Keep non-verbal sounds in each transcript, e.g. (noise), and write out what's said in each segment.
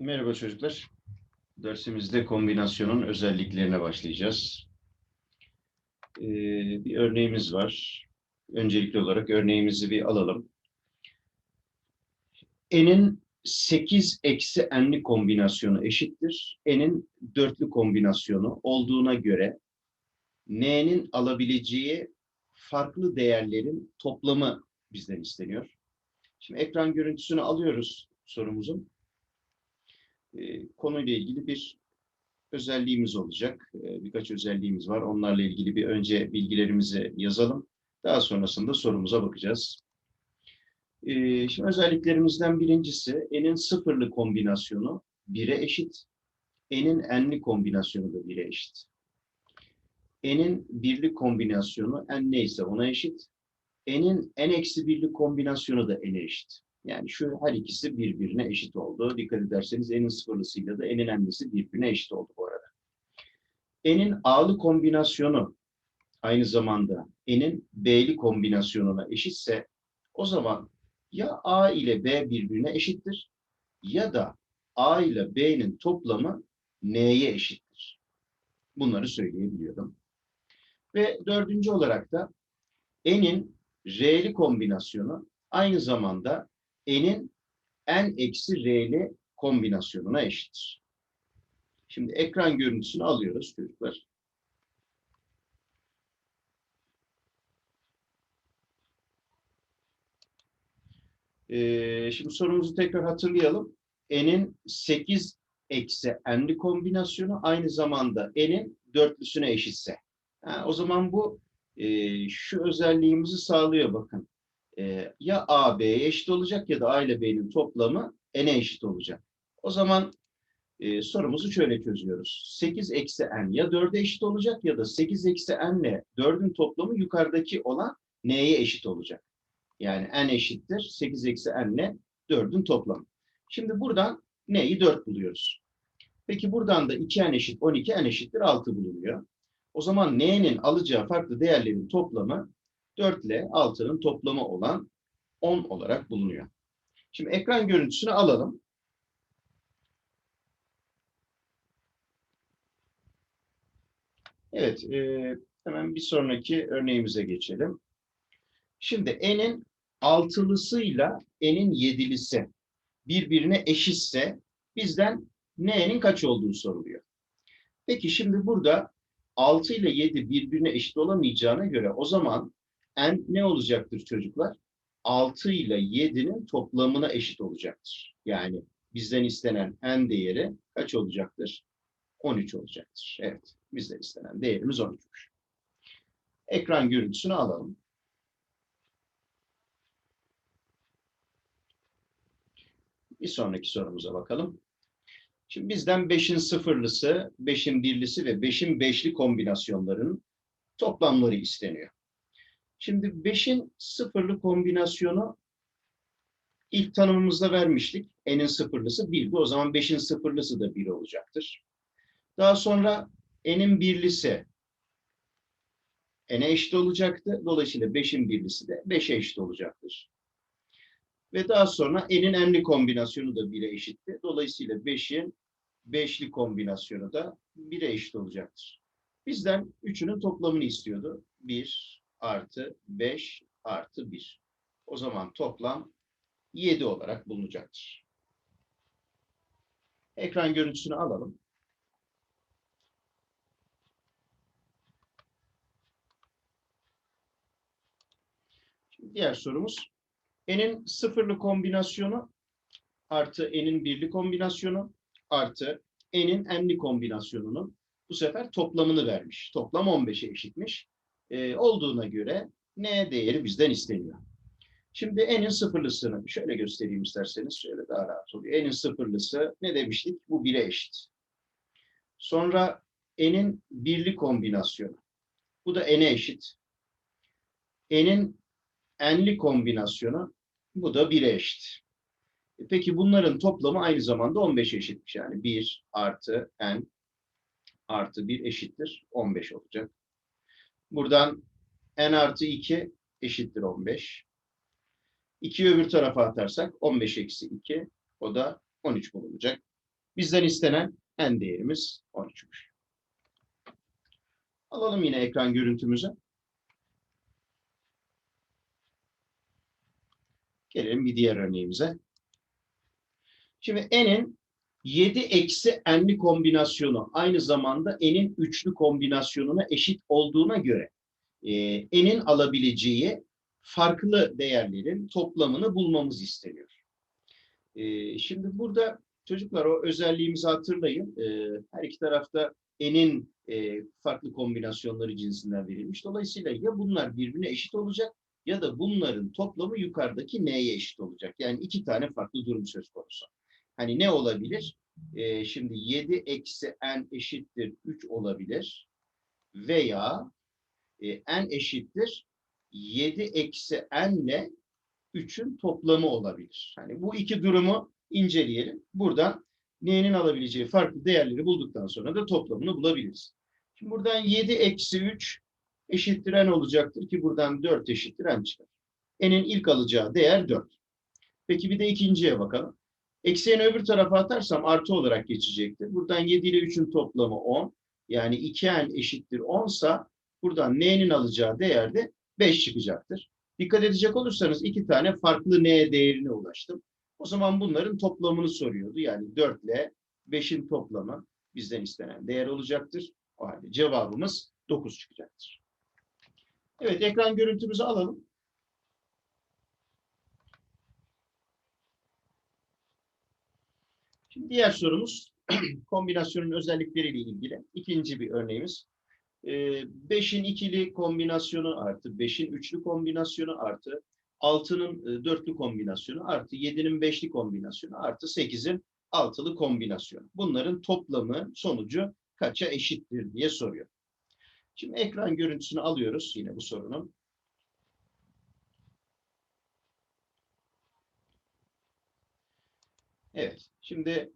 Merhaba çocuklar. Dersimizde kombinasyonun özelliklerine başlayacağız. Ee, bir örneğimiz var. Öncelikli olarak örneğimizi bir alalım. N'in 8 eksi n'li kombinasyonu eşittir. N'in dörtlü kombinasyonu olduğuna göre N'nin alabileceği farklı değerlerin toplamı bizden isteniyor. Şimdi ekran görüntüsünü alıyoruz sorumuzun e, konuyla ilgili bir özelliğimiz olacak. E, birkaç özelliğimiz var. Onlarla ilgili bir önce bilgilerimizi yazalım. Daha sonrasında sorumuza bakacağız. E, şimdi özelliklerimizden birincisi n'in sıfırlı kombinasyonu 1'e eşit. n'in n'li kombinasyonu da 1'e eşit. n'in birli kombinasyonu n neyse ona eşit. n'in n eksi birli kombinasyonu da n'e eşit. Yani şu her ikisi birbirine eşit oldu. Dikkat ederseniz n'in sıfırlısıyla da n'in n'lisi birbirine eşit oldu bu arada. N'in a'lı kombinasyonu aynı zamanda n'in b'li kombinasyonuna eşitse o zaman ya a ile b birbirine eşittir ya da a ile b'nin toplamı n'ye eşittir. Bunları söyleyebiliyorum. Ve dördüncü olarak da n'in r'li kombinasyonu aynı zamanda n'in n eksi r'li kombinasyonuna eşittir. Şimdi ekran görüntüsünü alıyoruz çocuklar. Ee, şimdi sorumuzu tekrar hatırlayalım. n'in 8 eksi n'li kombinasyonu aynı zamanda n'in dörtlüsüne eşitse. Ha, o zaman bu e, şu özelliğimizi sağlıyor bakın e, ya A B'ye eşit olacak ya da A ile B'nin toplamı N'e eşit olacak. O zaman e, sorumuzu şöyle çözüyoruz. 8 eksi N ya 4'e eşit olacak ya da 8 eksi N ile 4'ün toplamı yukarıdaki olan N'ye eşit olacak. Yani N eşittir 8 eksi N ile 4'ün toplamı. Şimdi buradan N'yi 4 buluyoruz. Peki buradan da 2N eşit 12, N eşittir 6 bulunuyor. O zaman N'nin alacağı farklı değerlerin toplamı 4 ile 6'nın toplamı olan 10 olarak bulunuyor. Şimdi ekran görüntüsünü alalım. Evet, e, hemen bir sonraki örneğimize geçelim. Şimdi n'in altılısıyla n'in yedilisi birbirine eşitse bizden n'nin kaç olduğu soruluyor. Peki şimdi burada 6 ile 7 birbirine eşit olamayacağına göre o zaman n ne olacaktır çocuklar? 6 ile 7'nin toplamına eşit olacaktır. Yani bizden istenen n değeri kaç olacaktır? 13 olacaktır. Evet, bizden istenen değerimiz 13'müş. Ekran görüntüsünü alalım. Bir sonraki sorumuza bakalım. Şimdi bizden 5'in sıfırlısı, 5'in birlisi ve 5'in beşli kombinasyonlarının toplamları isteniyor. Şimdi 5'in sıfırlı kombinasyonu ilk tanımımızda vermiştik. N'in sıfırlısı 1'di. O zaman 5'in sıfırlısı da 1 olacaktır. Daha sonra N'in birlisi N'e eşit olacaktı. Dolayısıyla 5'in birlisi de 5'e eşit olacaktır. Ve daha sonra N'in N'li kombinasyonu da 1'e eşitti. Dolayısıyla 5'in 5'li kombinasyonu da 1'e eşit olacaktır. Bizden üçünün toplamını istiyordu. 1, artı 5 artı 1. O zaman toplam 7 olarak bulunacaktır. Ekran görüntüsünü alalım. Şimdi diğer sorumuz n'in sıfırlı kombinasyonu artı n'in birli kombinasyonu artı n'in n'li kombinasyonunun bu sefer toplamını vermiş. Toplam 15'e eşitmiş e, olduğuna göre n değeri bizden isteniyor. Şimdi n'in sıfırlısını şöyle göstereyim isterseniz. Şöyle daha rahat oluyor. n'in sıfırlısı ne demiştik? Bu 1'e eşit. Sonra n'in birli kombinasyonu. Bu da n'e eşit. n'in n'li kombinasyonu. Bu da 1'e eşit. E, peki bunların toplamı aynı zamanda 15'e eşitmiş. Yani 1 artı n artı 1 eşittir 15 olacak. Buradan n artı 2 eşittir 15. 2'yi öbür tarafa atarsak 15 eksi 2 o da 13 bulunacak. Bizden istenen n değerimiz 13'müş. Alalım yine ekran görüntümüzü. Gelelim bir diğer örneğimize. Şimdi n'in 7 eksi n'li kombinasyonu aynı zamanda n'in üçlü kombinasyonuna eşit olduğuna göre e, n'in alabileceği farklı değerlerin toplamını bulmamız isteniyor. E, şimdi burada çocuklar o özelliğimizi hatırlayın. E, her iki tarafta n'in e, farklı kombinasyonları cinsinden verilmiş. Dolayısıyla ya bunlar birbirine eşit olacak ya da bunların toplamı yukarıdaki n'ye eşit olacak. Yani iki tane farklı durum söz konusu. Hani ne olabilir? Ee, şimdi 7 eksi n eşittir 3 olabilir. Veya e, n eşittir 7 eksi n ile 3'ün toplamı olabilir. Hani bu iki durumu inceleyelim. Buradan n'nin alabileceği farklı değerleri bulduktan sonra da toplamını bulabiliriz. Şimdi buradan 7 eksi 3 eşittir n olacaktır ki buradan 4 eşittir n çıkar. n'in ilk alacağı değer 4. Peki bir de ikinciye bakalım. Eksiğini öbür tarafa atarsam artı olarak geçecektir. Buradan 7 ile 3'ün toplamı 10. Yani 2n eşittir 10 sa buradan n'nin alacağı değer de 5 çıkacaktır. Dikkat edecek olursanız iki tane farklı n değerine ulaştım. O zaman bunların toplamını soruyordu. Yani 4 ile 5'in toplamı bizden istenen değer olacaktır. O halde cevabımız 9 çıkacaktır. Evet ekran görüntümüzü alalım. Şimdi diğer sorumuz (clears throat) kombinasyonun özellikleriyle ilgili. İkinci bir örneğimiz. 5'in ikili kombinasyonu artı 5'in üçlü kombinasyonu artı 6'nın dörtlü kombinasyonu artı 7'nin beşli kombinasyonu artı 8'in altılı kombinasyonu. Bunların toplamı sonucu kaça eşittir diye soruyor. Şimdi ekran görüntüsünü alıyoruz yine bu sorunun. Evet, şimdi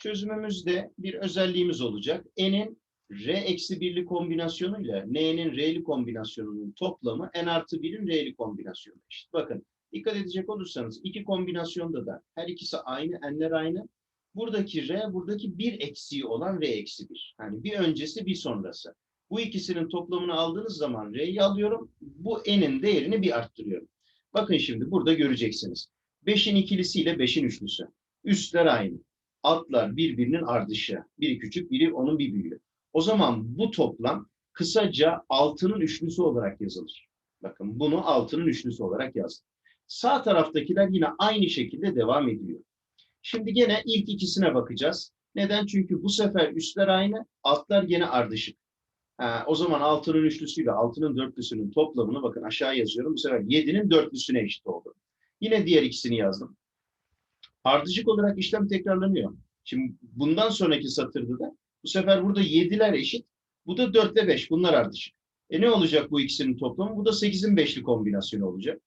çözümümüzde bir özelliğimiz olacak. N'in R eksi 1'li kombinasyonuyla N'nin R'li kombinasyonunun toplamı N artı 1'in R'li kombinasyonu eşit. Bakın, dikkat edecek olursanız iki kombinasyonda da her ikisi aynı, N'ler aynı. Buradaki R, buradaki bir eksiği olan R eksi 1. Yani bir öncesi, bir sonrası. Bu ikisinin toplamını aldığınız zaman R'yi alıyorum. Bu N'in değerini bir arttırıyorum. Bakın şimdi burada göreceksiniz. 5'in ikilisiyle 5'in üçlüsü. Üstler aynı. Altlar birbirinin ardışı. Biri küçük, biri onun bir büyüğü. O zaman bu toplam kısaca altının üçlüsü olarak yazılır. Bakın bunu altının üçlüsü olarak yazdım. Sağ taraftakiler yine aynı şekilde devam ediyor. Şimdi gene ilk ikisine bakacağız. Neden? Çünkü bu sefer üstler aynı, altlar gene ardışık. Ha, o zaman altının üçlüsüyle altının dörtlüsünün toplamını bakın aşağı yazıyorum. Bu sefer 7'nin dörtlüsüne eşit oldu. Yine diğer ikisini yazdım. Ardışık olarak işlem tekrarlanıyor. Şimdi bundan sonraki satırda da bu sefer burada 7'ler eşit. Bu da 4 ile 5. Bunlar ardışık. E ne olacak bu ikisinin toplamı? Bu da 8'in 5'li kombinasyonu olacak.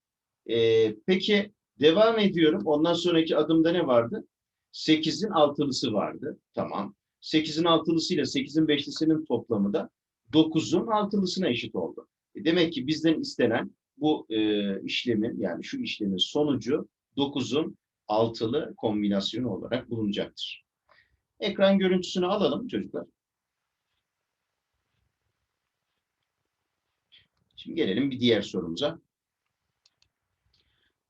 E, peki devam ediyorum. Ondan sonraki adımda ne vardı? 8'in altılısı vardı. Tamam. 8'in altılısı ile 8'in beşlisinin toplamı da 9'un altılısına eşit oldu. E demek ki bizden istenen bu e, işlemin yani şu işlemin sonucu 9'un altılı kombinasyonu olarak bulunacaktır. Ekran görüntüsünü alalım çocuklar. Şimdi gelelim bir diğer sorumuza.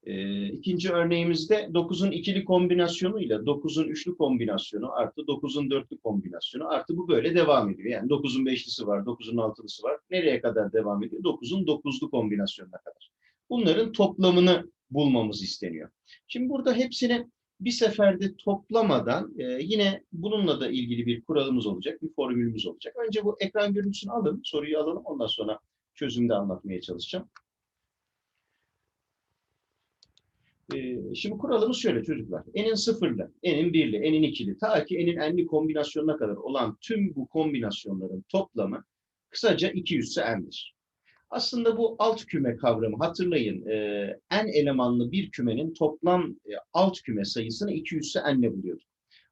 Ee, ikinci örneğimizde 9'un ikili kombinasyonu ile 9'un üçlü kombinasyonu artı 9'un dörtlü kombinasyonu artı bu böyle devam ediyor. Yani 9'un beşlisi var, 9'un altılısı var. Nereye kadar devam ediyor? 9'un dokuzlu kombinasyonuna kadar. Bunların toplamını bulmamız isteniyor. Şimdi burada hepsini bir seferde toplamadan e, yine bununla da ilgili bir kuralımız olacak, bir formülümüz olacak. Önce bu ekran görüntüsünü alın, soruyu alalım. Ondan sonra çözümde anlatmaya çalışacağım. Ee, şimdi kuralımız şöyle çocuklar. N'in sıfırlı, N'in birli, N'in ikili, ta ki N'in enli kombinasyonuna kadar olan tüm bu kombinasyonların toplamı kısaca 200 ise N'dir. Aslında bu alt küme kavramı hatırlayın. E, n elemanlı bir kümenin toplam e, alt küme sayısını 200 ise n'le buluyorduk.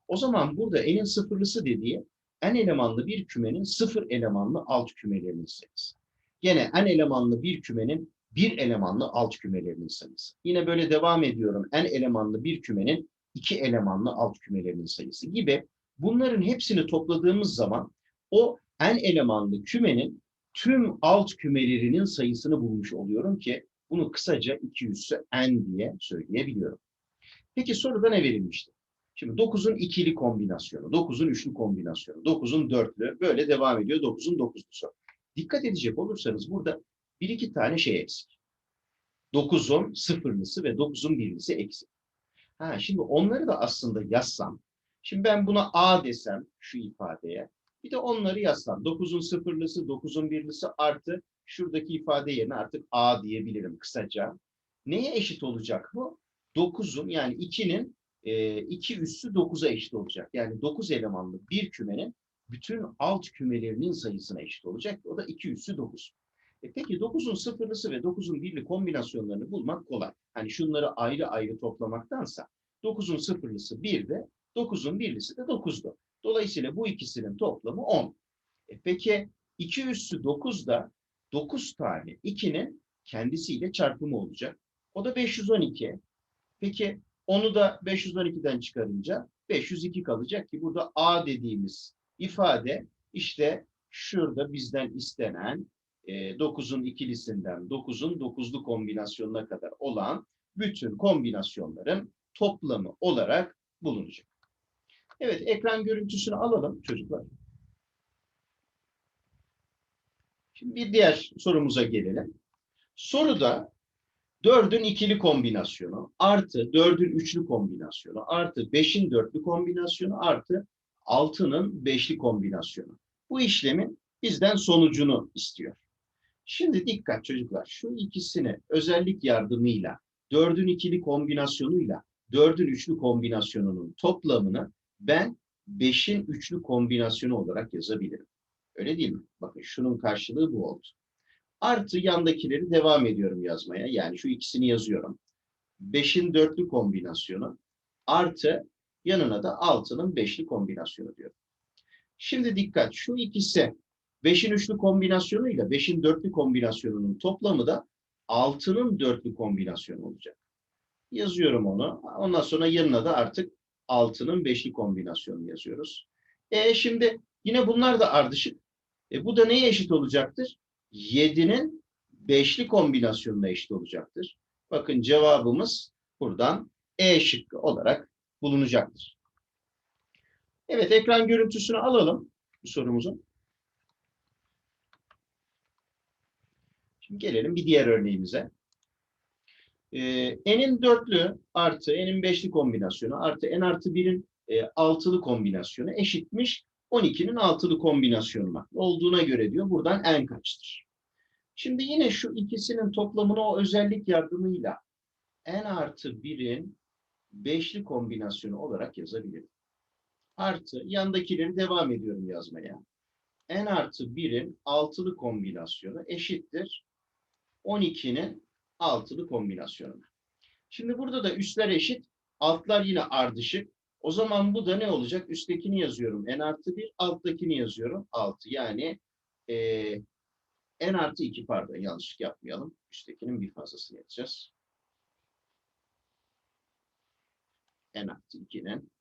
O zaman burada n'in sıfırlısı dediği n elemanlı bir kümenin sıfır elemanlı alt kümelerinin sayısı. Gene n elemanlı bir kümenin bir elemanlı alt kümelerinin sayısı. Yine böyle devam ediyorum. n elemanlı bir kümenin iki elemanlı alt kümelerinin sayısı gibi bunların hepsini topladığımız zaman o n elemanlı kümenin tüm alt kümelerinin sayısını bulmuş oluyorum ki bunu kısaca 2 üssü n diye söyleyebiliyorum. Peki soruda ne verilmişti? Şimdi 9'un ikili kombinasyonu, 9'un üçlü kombinasyonu, 9'un dörtlü böyle devam ediyor 9'un dokuzlusu. Dikkat edecek olursanız burada bir iki tane şey eksik. 9'un sıfırlısı ve 9'un birlisi eksik. Ha, şimdi onları da aslında yazsam, şimdi ben buna A desem şu ifadeye, bir de onları yazsam. 9'un sıfırlısı, 9'un birlisi artı şuradaki ifade yerine artık A diyebilirim kısaca. Neye eşit olacak bu? 9'un yani 2'nin 2 üssü 9'a eşit olacak. Yani 9 elemanlı bir kümenin bütün alt kümelerinin sayısına eşit olacak. O da 2 üssü 9. E peki 9'un sıfırlısı ve 9'un birli kombinasyonlarını bulmak kolay. Hani şunları ayrı ayrı toplamaktansa 9'un sıfırlısı 1'de, 9'un birlisi de 9'du. Dolayısıyla bu ikisinin toplamı 10. E peki 2 üssü 9'da 9 tane 2'nin kendisiyle çarpımı olacak. O da 512. Peki onu da 512'den çıkarınca 502 kalacak ki burada A dediğimiz ifade işte şurada bizden istenen e, 9'un ikilisinden 9'un 9'lu kombinasyonuna kadar olan bütün kombinasyonların toplamı olarak bulunacak. Evet, ekran görüntüsünü alalım çocuklar. Şimdi bir diğer sorumuza gelelim. Soruda 4'ün ikili kombinasyonu artı 4'ün üçlü kombinasyonu artı 5'in dörtlü kombinasyonu artı 6'nın beşli kombinasyonu. Bu işlemin bizden sonucunu istiyor. Şimdi dikkat çocuklar. Şu ikisini özellik yardımıyla 4'ün ikili kombinasyonuyla 4'ün üçlü kombinasyonunun toplamını ben 5'in üçlü kombinasyonu olarak yazabilirim. Öyle değil mi? Bakın şunun karşılığı bu oldu. Artı yandakileri devam ediyorum yazmaya. Yani şu ikisini yazıyorum. 5'in dörtlü kombinasyonu artı yanına da 6'nın beşli kombinasyonu diyorum. Şimdi dikkat şu ikisi 5'in üçlü kombinasyonuyla 5'in dörtlü kombinasyonunun toplamı da 6'nın dörtlü kombinasyonu olacak. Yazıyorum onu. Ondan sonra yanına da artık 6'nın beşli kombinasyonunu yazıyoruz. E şimdi yine bunlar da ardışık. E bu da neye eşit olacaktır? 7'nin beşli kombinasyonuna eşit olacaktır. Bakın cevabımız buradan E şıkkı olarak bulunacaktır. Evet ekran görüntüsünü alalım bu sorumuzun. Şimdi gelelim bir diğer örneğimize. Ee, n'in dörtlü artı n'in beşli kombinasyonu artı n artı 1'in e, altılı kombinasyonu eşitmiş 12'nin altılı kombinasyonuna olduğuna göre diyor buradan n kaçtır? Şimdi yine şu ikisinin toplamını o özellik yardımıyla n artı 1'in beşli kombinasyonu olarak yazabilirim. Artı yandakileri devam ediyorum yazmaya. n artı 1'in altılı kombinasyonu eşittir 12'nin altılı kombinasyonuna. Şimdi burada da üstler eşit, altlar yine ardışık. O zaman bu da ne olacak? Üsttekini yazıyorum n artı 1, alttakini yazıyorum 6. Yani e, n artı 2 pardon yanlışlık yapmayalım. Üsttekinin bir fazlasını yazacağız. n artı 2'nin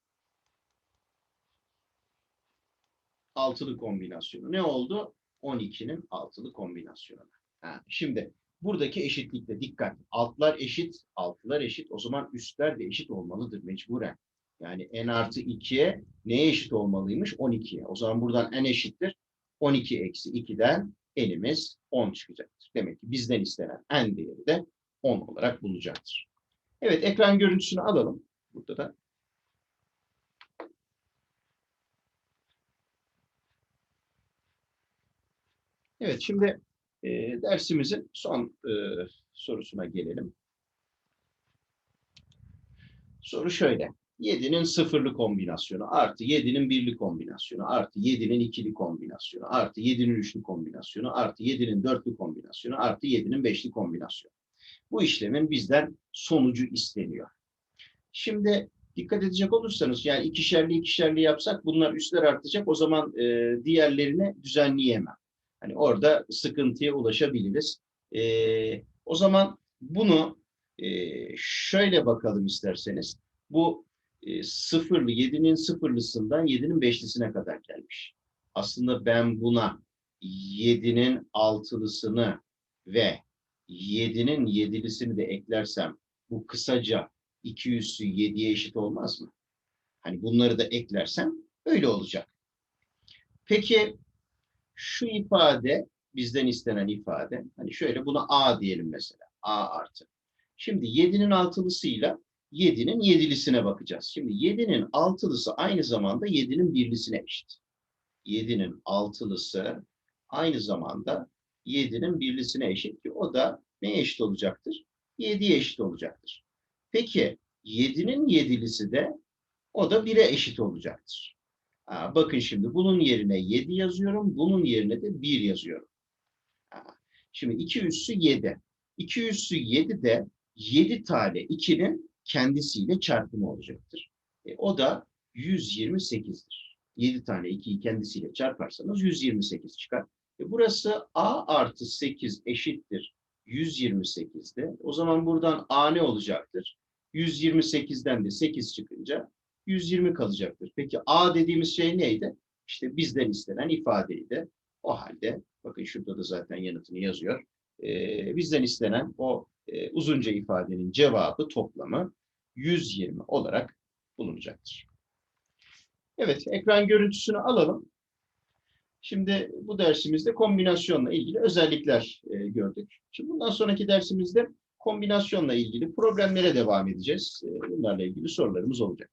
altılı kombinasyonu. Ne oldu? 12'nin altılı kombinasyonu. Ha, şimdi buradaki eşitlikte dikkat. Altlar eşit, altlar eşit. O zaman üstler de eşit olmalıdır mecburen. Yani n artı 2'ye neye eşit olmalıymış? 12'ye. O zaman buradan n eşittir. 12 eksi 2'den n'imiz 10 çıkacaktır. Demek ki bizden istenen n değeri de 10 olarak bulacaktır. Evet ekran görüntüsünü alalım. Burada da Evet, şimdi e, dersimizin son e, sorusuna gelelim. Soru şöyle. 7'nin sıfırlı kombinasyonu artı 7'nin birli kombinasyonu artı 7'nin ikili kombinasyonu artı 7'nin üçlü kombinasyonu artı 7'nin dörtlü kombinasyonu artı 7'nin beşli kombinasyonu. Bu işlemin bizden sonucu isteniyor. Şimdi dikkat edecek olursanız yani ikişerli ikişerli yapsak bunlar üstler artacak. O zaman e, diğerlerini düzenleyemem. Hani orada sıkıntıya ulaşabiliriz. E, o zaman bunu e, şöyle bakalım isterseniz. Bu e, sıfırlı, 7'nin sıfırlısından 7'nin beşlisine kadar gelmiş. Aslında ben buna 7'nin altılısını ve 7'nin yedilisini de eklersem bu kısaca 2 üssü 7'ye eşit olmaz mı? Hani bunları da eklersem öyle olacak. Peki şu ifade bizden istenen ifade hani şöyle buna A diyelim mesela. A artı. Şimdi 7'nin altılısıyla 7'nin yedilisine bakacağız. Şimdi 7'nin altılısı aynı zamanda 7'nin birlisine eşit. 7'nin altılısı aynı zamanda 7'nin birlisine eşit ki o da neye eşit olacaktır? 7'ye eşit olacaktır. Peki 7'nin yedilisi de o da 1'e eşit olacaktır. Bakın şimdi bunun yerine 7 yazıyorum, bunun yerine de 1 yazıyorum. Şimdi 2 üssü 7. 2 üssü 7 de 7 tane 2'nin kendisiyle çarpımı olacaktır. E, o da 128'dir. 7 tane 2'yi kendisiyle çarparsanız 128 çıkar. E, burası a artı 8 eşittir 128'de. O zaman buradan a ne olacaktır? 128'den de 8 çıkınca 120 kalacaktır. Peki a dediğimiz şey neydi? İşte bizden istenen ifadeydi. O halde bakın şurada da zaten yanıtını yazıyor. Ee, bizden istenen o e, uzunca ifadenin cevabı toplamı 120 olarak bulunacaktır. Evet, ekran görüntüsünü alalım. Şimdi bu dersimizde kombinasyonla ilgili özellikler e, gördük. Şimdi bundan sonraki dersimizde kombinasyonla ilgili problemlere devam edeceğiz. E, bunlarla ilgili sorularımız olacak.